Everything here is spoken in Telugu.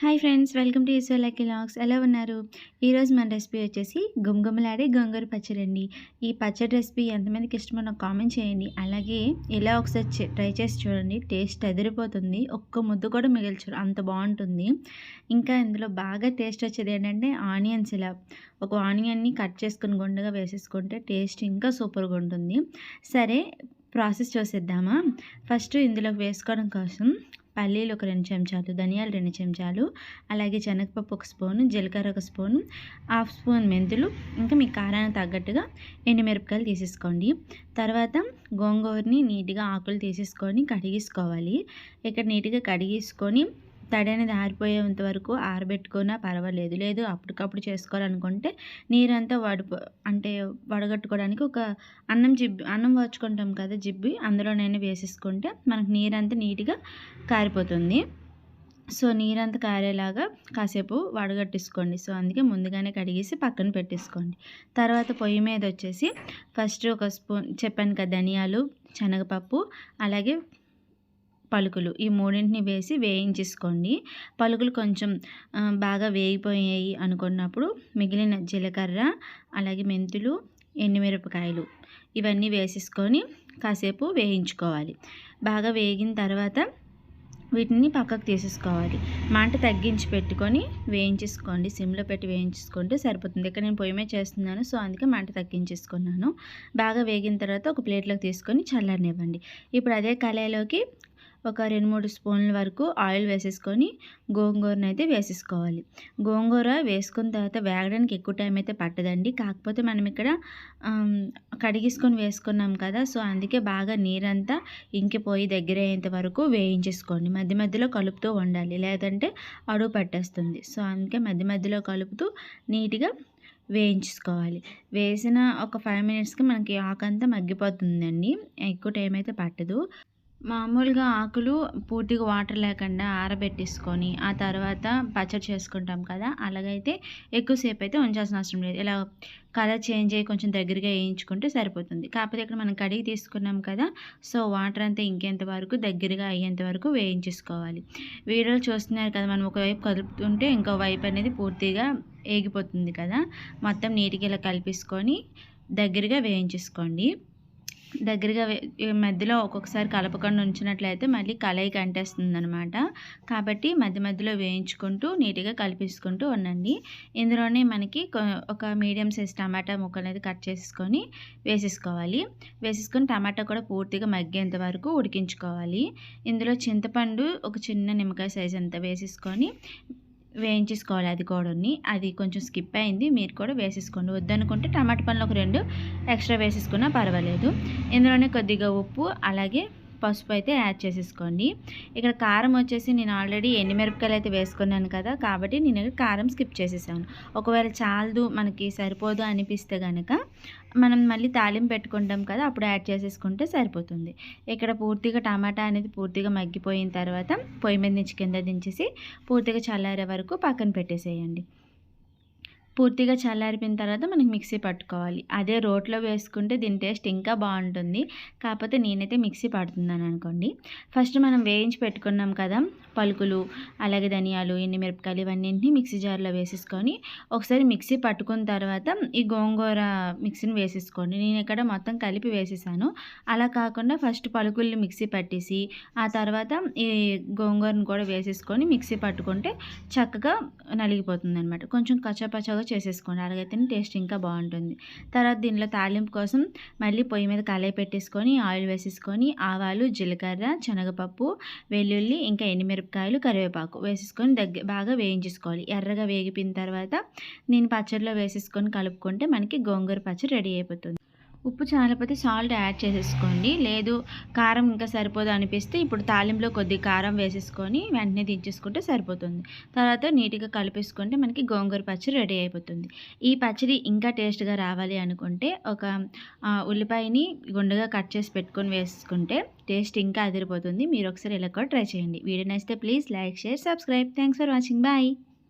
Hi friends welcome to Eshwar lucky locks. ఎలా ఉన్నారు? ఈరోజు మన రెసిపీ వచ్చేసి గుమగుమలాడే గోంగూర పచ్చడి అండి ఈ పచ్చడి రెసిపీ ఎంతమందికి ఇష్టమో నాకు కామెంట్ చేయండి. అలాగే ఇలా ఒకసారి ట్రై చేసి చూడండి. టేస్ట్ ఎదిరిపోతుంది ఒక్క ముద్దు కూడా మిగిల్చరు. అంత బాగుంటుంది. ఇంకా ఇందులో బాగా టేస్ట్ వచ్చేది ఏంటంటే ఆనియన్స్ ఇలా. ఒక ఆనియన్ని కట్ చేసుకుని గుండెగా వేసేసుకుంటే టేస్ట్ ఇంకా సూపర్గా ఉంటుంది. సరే ప్రాసెస్ చూసేద్దామా? ఫస్ట్ ఇందులోకి వేసుకోవడం కోసం పల్లీలు ఒక రెండు చెంచాలు ధనియాలు రెండు చెంచాలు అలాగే శనగపప్పు ఒక స్పూను జీలకర్ర ఒక స్పూను హాఫ్ స్పూన్ మెంతులు ఇంకా మీ కారానికి తగ్గట్టుగా ఎండుమిరపకాయలు తీసేసుకోండి. తర్వాత గోంగూరని నీట్గా ఆకులు తీసేసుకొని కడిగేసుకోవాలి. ఇక్కడ నీట్గా కడిగేసుకొని తడి అనేది ఆరిపోయేంత వరకు ఆరబెట్టుకున్నా పర్వాలేదు. లేదు అప్పటికప్పుడు చేసుకోవాలనుకుంటే నీరంతా వడిపో అంటే వడగట్టుకోవడానికి ఒక అన్నం జిబ్బి అన్నం వాచుకుంటాం కదా జిబ్బి అందులోనైనా వేసేసుకుంటే మనకు నీరంతా నీట్గా కారిపోతుంది. సో నీరంతా కారేలాగా కాసేపు వడగట్టేసుకోండి. సో అందుకే ముందుగానే కడిగేసి పక్కన పెట్టేసుకోండి. తర్వాత పొయ్యి మీద వచ్చేసి ఫస్ట్ ఒక స్పూన్ చెప్పాను కదా ధనియాలు శనగపప్పు అలాగే పలుకులు. ఈ మూడింటిని వేసి వేయించేసుకోండి. పలుకులు కొంచెం బాగా వేగిపోయాయి అనుకున్నప్పుడు మిగిలిన జీలకర్ర అలాగే మెంతులు ఎండుమిరపకాయలు ఇవన్నీ వేసేసుకొని కాసేపు వేయించుకోవాలి. బాగా వేగిన తర్వాత వీటిని పక్కకు తీసేసుకోవాలి. మంట తగ్గించి పెట్టుకొని వేయించేసుకోండి. సిమ్లో పెట్టి వేయించేసుకుంటే సరిపోతుంది. ఇక్కడ నేను పొయ్యి మీద చేస్తున్నాను సో అందుకే మంట తగ్గించేసుకున్నాను. బాగా వేగిన తర్వాత ఒక ప్లేట్లోకి తీసుకొని చల్లనివ్వండి ఇప్పుడు అదే కళాయిలోకి ఒక రెండు మూడు స్పూన్ల వరకు ఆయిల్ వేసేసుకొని గోంగూరను అయితే వేసేసుకోవాలి. గోంగూర వేసుకున్న తర్వాత వేగడానికి ఎక్కువ టైం అయితే పట్టదండి. కాకపోతే మనం ఇక్కడ కడిగేసుకొని వేసుకున్నాం కదా సో అందుకే బాగా నీరంతా ఇంకిపోయి దగ్గర అయ్యేంత వరకు వేయించేసుకోండి. మధ్య మధ్యలో కలుపుతూ ఉండాలి లేదంటే అడుగు పట్టేస్తుంది. సో అందుకే మధ్య మధ్యలో కలుపుతూ నీట్గా వేయించుకోవాలి వేసిన ఒక ఫైవ్ మినిట్స్కి మనకి ఆకంతా మగ్గిపోతుందండి. ఎక్కువ టైం అయితే పట్టదు. మామూలుగా ఆకులు పూర్తిగా వాటర్ లేకుండా ఆరబెట్టేసుకొని ఆ తర్వాత పచ్చడి చేసుకుంటాం కదా అలాగైతే ఎక్కువసేపు అయితే ఉంచాల్సిన అవసరం లేదు. ఇలా కలర్ చేంజ్ అయ్యి కొంచెం దగ్గరగా వేయించుకుంటే సరిపోతుంది. కాకపోతే ఇక్కడ మనం కడిగి తీసుకున్నాం కదా సో వాటర్ అంతా ఇంకేంత వరకు దగ్గరగా అయ్యేంత వరకు వేయించేసుకోవాలి. వీడియోలు చూస్తున్నారు కదా మనం ఒకవైపు కలుపుతుంటే ఇంకో వైపు అనేది పూర్తిగా ఏగిపోతుంది కదా మొత్తం నీటికి ఇలా కలిపేసుకొని దగ్గరగా వేయించేసుకోండి. దగ్గరగా మధ్యలో ఒక్కొక్కసారి కలపకుండా ఉంచినట్లయితే మళ్ళీ కలయికి అంటేస్తుంది అనమాట కాబట్టి మధ్య మధ్యలో వేయించుకుంటూ నీట్గా కలిపేసుకుంటూ ఉండండి. ఇందులోనే మనకి ఒక మీడియం సైజ్ టమాటా ముక్కలు అనేది కట్ చేసుకొని వేసేసుకోవాలి. వేసేసుకొని టమాటా కూడా పూర్తిగా మగ్గేంత వరకు ఉడికించుకోవాలి. ఇందులో చింతపండు ఒక చిన్న నిమ్మకాయ సైజ్ అంతా వేసేసుకొని వేయించేసుకోవాలి అది కూడాని అది కొంచెం స్కిప్ అయింది. మీరు కూడా వేసేసుకోండి. వద్దనుకుంటే టమాటా పండ్లు ఒక రెండు ఎక్స్ట్రా వేసేసుకున్నా పర్వాలేదు. ఇందులోనే కొద్దిగా ఉప్పు అలాగే పసుపు అయితే యాడ్ చేసేసుకోండి. ఇక్కడ కారం వచ్చేసి నేను ఆల్రెడీ ఎండుమిరపకాయలు అయితే వేసుకున్నాను కదా కాబట్టి నేను కారం స్కిప్ చేసేసాను. ఒకవేళ చాలదు మనకి సరిపోదు అనిపిస్తే కనుక మనం మళ్ళీ తాలింపు పెట్టుకుంటాం కదా అప్పుడు యాడ్ చేసేసుకుంటే సరిపోతుంది. ఇక్కడ పూర్తిగా టమాటా అనేది పూర్తిగా మగ్గిపోయిన తర్వాత పొయ్యి మీద నుంచి కింద దించేసి పూర్తిగా చల్లారే వరకు పక్కన పెట్టేసేయండి. పూర్తిగా చల్లారిపోయిన తర్వాత మనకి మిక్సీ పట్టుకోవాలి. అదే రోట్లో వేసుకుంటే దీని టేస్ట్ ఇంకా బాగుంటుంది. కాకపోతే నేనైతే మిక్సీ పడుతున్నాను అనుకోండి. ఫస్ట్ మనం వేయించి పెట్టుకున్నాం కదా పలుకులు అలాగే ధనియాలు మిరపకాయలు ఇవన్నీ మిక్సీ జార్లో వేసేసుకొని ఒకసారి మిక్సీ పట్టుకున్న తర్వాత ఈ గోంగూర మిక్సీని వేసేసుకోండి. నేను ఇక్కడ మొత్తం కలిపి వేసేసాను. అలా కాకుండా ఫస్ట్ పలుకుల్ని మిక్సీ పట్టేసి ఆ తర్వాత ఈ గోంగూరను కూడా వేసేసుకొని మిక్సీ పట్టుకుంటే చక్కగా నలిగిపోతుంది అనమాట కొంచెం కచ్చపచ్చగా చేసేసుకోండి అలాగైతే టేస్ట్ ఇంకా బాగుంటుంది. తర్వాత దీనిలో తాలింపు కోసం మళ్ళీ పొయ్యి మీద కళాయి పెట్టేసుకొని ఆయిల్ వేసేసుకొని ఆవాలు జీలకర్ర శనగపప్పు వెల్లుల్లి ఇంకా ఎండుమిరపకాయలు కరివేపాకు వేసేసుకొని దగ్గర బాగా వేయించేసుకోవాలి. ఎర్రగా వేగిపోయిన తర్వాత నేను పచ్చడిలో వేసేసుకొని కలుపుకుంటే మనకి గోంగూర పచ్చడి రెడీ అయిపోతుంది. ఉప్పు చాలపోతే సాల్ట్ యాడ్ చేసేసుకోండి. లేదు కారం ఇంకా సరిపోదు అనిపిస్తే ఇప్పుడు తాలింలో కొద్ది కారం వేసేసుకొని వెంటనే దించేసుకుంటే సరిపోతుంది. తర్వాత నీట్గా కలిపేసుకుంటే మనకి గోంగూర పచ్చడి రెడీ అయిపోతుంది. ఈ పచ్చడి ఇంకా టేస్ట్గా రావాలి అనుకుంటే ఒక ఉల్లిపాయని గుండెగా కట్ చేసి పెట్టుకొని వేసుకుంటే టేస్ట్ ఇంకా అదిరిపోతుంది. మీరు ఒకసారి ఇలా కూడా ట్రై చేయండి. వీడియో నచ్చితే please like share subscribe. Thanks for watching. Bye.